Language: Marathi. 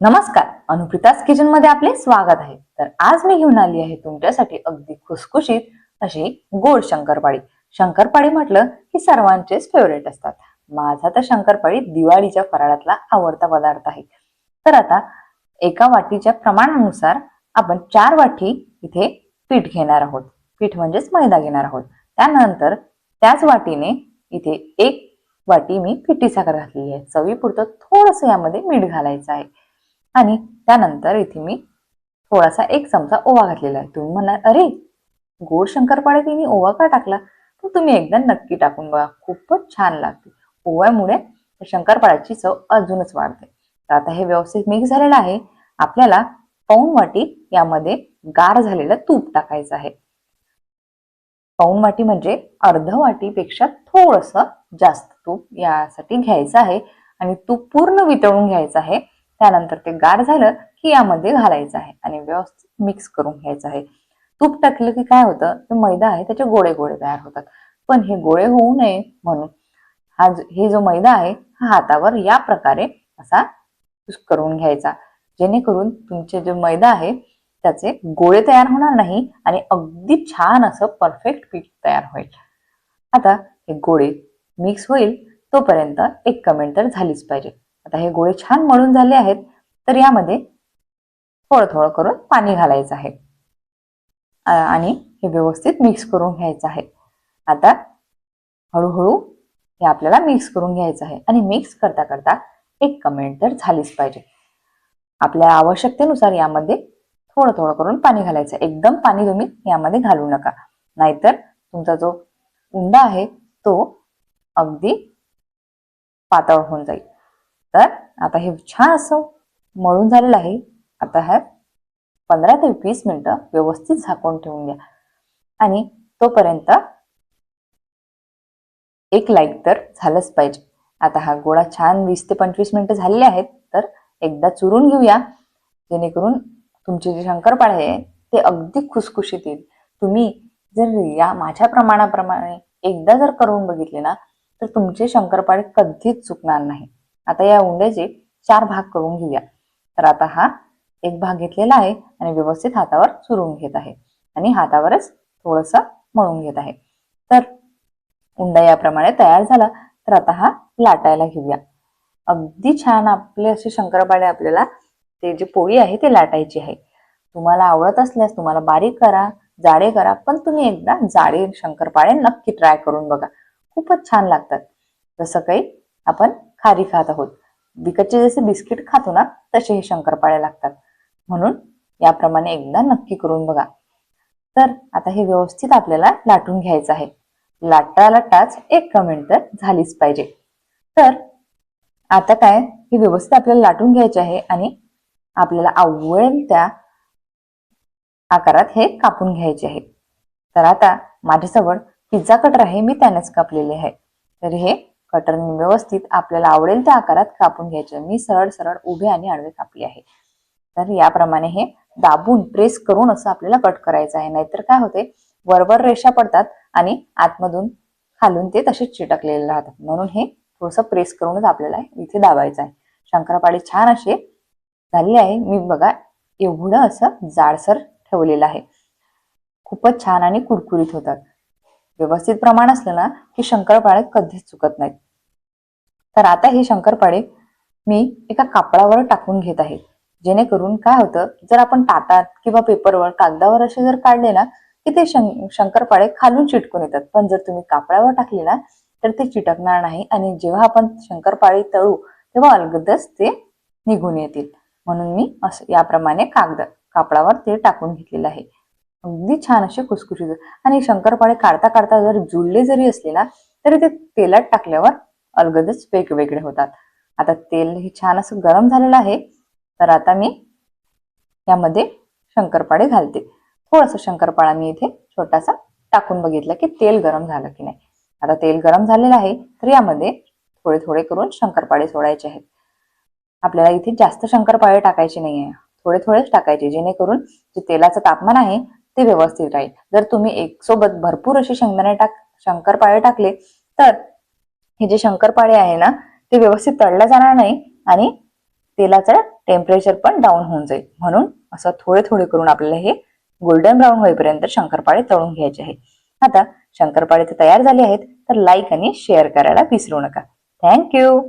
नमस्कार अनुप्रितास किचनमध्ये आपले स्वागत आहे. तर आज मी घेऊन आली आहे तुमच्यासाठी अगदी खुसखुशीत अशी गोड शंकरपाळी. शंकरपाळी म्हटलं की सर्वांचेच फेवरेट असतात. माझा तर शंकरपाळी दिवाळीच्या फराळातला आवडता पदार्थ आहे. तर आता एका वाटीच्या प्रमाणानुसार आपण चार वाटी इथे पीठ घेणार आहोत. पीठ म्हणजेच मैदा घेणार आहोत. त्यानंतर त्याच वाटीने इथे एक वाटी मी पिठी साखर घातलेली आहे. चवीपुरतं थोडंसं यामध्ये मीठ घालायचं आहे. आणि त्यानंतर इथे मी थोडासा एक चमचा ओवा घातलेला आहे. तुम्ही म्हणाल अरे गोड शंकरपाळे तिने ओवा का टाकला? तर तुम्ही एकदा नक्की टाकून बघा खूपच छान लागते. ओव्यामुळे शंकरपाळ्याची चव अजूनच वाढते. तर आता हे व्यवस्थित मिक्स झालेलं आहे. आपल्याला पाऊन वाटी यामध्ये गार झालेलं तूप टाकायचं आहे. पाऊन वाटी म्हणजे अर्ध वाटीपेक्षा थोडस जास्त तूप यासाठी घ्यायचं आहे आणि तूप पूर्ण वितळून घ्यायचं आहे. त्यानंतर ते गार झालं की यामध्ये घालायचं आहे आणि व्यवस्थित मिक्स करून घ्यायचं आहे. तूप टाकलं की काय होतं? तर मैदा आहे त्याचे गोळे गोळे तयार होतात. पण हे गोळे होऊ नये म्हणून हा हे जो मैदा आहे हा हातावर या प्रकारे असा करून घ्यायचा. जेणेकरून तुमचे जे मैदा आहे त्याचे गोळे तयार होणार नाही आणि अगदी छान असं परफेक्ट पीठ तयार होईल. आता हे गोळे मिक्स होईल तोपर्यंत एक कमेंट तर झालीच पाहिजे. आता हे गोळे छान मळून झाले आहेत तर यामध्ये थोडं थोडं करून पाणी घालायचं आहे. आणि हे व्यवस्थित मिक्स करून घ्यायचं आहे. आता हळूहळू हे आपल्याला मिक्स करून घ्यायचं आहे. आणि मिक्स करता करता एक कमेंट तर झालीच पाहिजे. आपल्या आवश्यकतेनुसार यामध्ये थोडं थोडं करून पाणी घालायचं एकदम पाणी तुम्ही यामध्ये घालू नका. नाहीतर तुमचा जो उंडा आहे तो अगदी पातळ होऊन जाईल. तर आता हे छान असं मळून झालेलं आहे. आता हे पंधरा ते वीस मिनिटं व्यवस्थित झाकून ठेवून घ्या. आणि तोपर्यंत एक लाइट तर झालंच पाहिजे. आता हा गोळा छान वीस ते पंचवीस मिनिटं झालेले आहेत तर एकदा चुरून घेऊया. जेणेकरून तुमचे जे शंकरपाळे आहे ते अगदी खुसखुशीत येईल. तुम्ही जर या माझ्या प्रमाणाप्रमाणे एकदा जर करून बघितले ना तर तुमचे शंकरपाळे कधीच चुकणार नाही. आता या उंड्याचे चार भाग करून घेऊया. तर आता हा एक भाग घेतलेला आहे आणि व्यवस्थित हातावर चुरून घेत आहे. आणि हातावरच थोडस मळून घेत आहे. तर उंडा याप्रमाणे तयार झाला तर आता हा लाटायला घेऊया. अगदी छान आपले असे शंकरपाळे आपल्याला ते जे पोळी आहे ते लाटायची आहे. तुम्हाला आवडत असल्यास तुम्हाला बारीक करा जाडे करा पण तुम्ही एकदा जाडे शंकरपाळे नक्की ट्राय करून बघा. खूपच छान लागतात. जसं काही आपण खारी खात आहोत. विकतचे जसे बिस्किट खातो ना तसे हे शंकरपाळे लागतात. म्हणून याप्रमाणे एकदा नक्की करून बघा. तर आता हे व्यवस्थित आपल्याला लाटून घ्यायचं आहे. लाटता लाटताच एक कमेंट तर झालीच पाहिजे. तर आता काय हे व्यवस्थित आपल्याला लाटून घ्यायचे आहे आणि आपल्याला आवडेल त्या आकारात हे कापून घ्यायचे आहे. तर आता माझ्याजवळ पिझ्झा कटर आहे मी त्यानेच कापलेले आहे. तर हे कटरने व्यवस्थित आपल्याला आवडेल त्या आकारात कापून घ्यायचे. मी सरळ सरळ उभे आणि आडवे कापले आहे. तर याप्रमाणे हे दाबून प्रेस करून असं आपल्याला कट करायचं आहे. नाहीतर काय होते? वरवर रेषा पडतात आणि आतमधून खालून ते तसेच चिटकलेले राहतात. म्हणून हे थोडंसं प्रेस करूनच आपल्याला इथे दाबायचं आहे. शंकरपाळी छान असे झालेले आहे. मी बघा एवढं असं जाडसर ठेवलेलं आहे. खूपच छान आणि कुरकुरीत होतात. व्यवस्थित प्रमाण असलं ना की शंकरपाळे कधीच चुकत नाहीत. तर आता हे शंकरपाळे मी एका कापडावर टाकून घेत आहे. जेणेकरून काय होतं जर आपण ताटात किंवा पेपरवर कागदावर असे जर काढले ना की ते शंकरपाळे खालून चिटकून येतात. पण जर तुम्ही कापडावर टाकले ना तर ते चिटकणार नाही आणि जेव्हा आपण शंकरपाळी तळू तेव्हा अलगदच ते निघून येतील. म्हणून मी असं याप्रमाणे कागद कापडावर ते टाकून घेतलेलं आहे. अगदी छान असे खुसखुशीत आणि शंकरपाळे काढता काढता जर जुळले जरी असले ना तरी ते तेलात टाकल्यावर अलगदच वेगवेगळे होतात. आता तेल हे छान असं गरम झालेलं आहे तर आता मी यामध्ये शंकरपाळे घालते. थोडंसं शंकरपाळा मी इथे छोटासा टाकून बघितलं की तेल गरम झालं की नाही. आता तेल गरम झालेलं आहे तर यामध्ये थोडे थोडे करून शंकरपाळे सोडायचे आहेत. आपल्याला इथे जास्त शंकरपाळे टाकायचे नाही आहे थोडे थोडेच टाकायचे जेणेकरून जे तेलाचं तापमान आहे ते व्यवस्थित राहील. जर तुम्ही एक सोबत भरपूर असे शेंगदाणे टाक शंकरपाळे टाकले तर हे जे शंकरपाळे आहे ना ते व्यवस्थित तळला जाणार नाही आणि तेलाचं टेम्परेचर पण डाऊन होऊन जाईल. म्हणून असं थोडे थोडे करून आपल्याला हे गोल्डन ब्राऊन होईपर्यंत शंकरपाळे तळून घ्यायचे आहे. आता शंकरपाळे तर तयार झाले आहेत तर लाईक आणि शेअर करायला विसरू नका. थँक्यू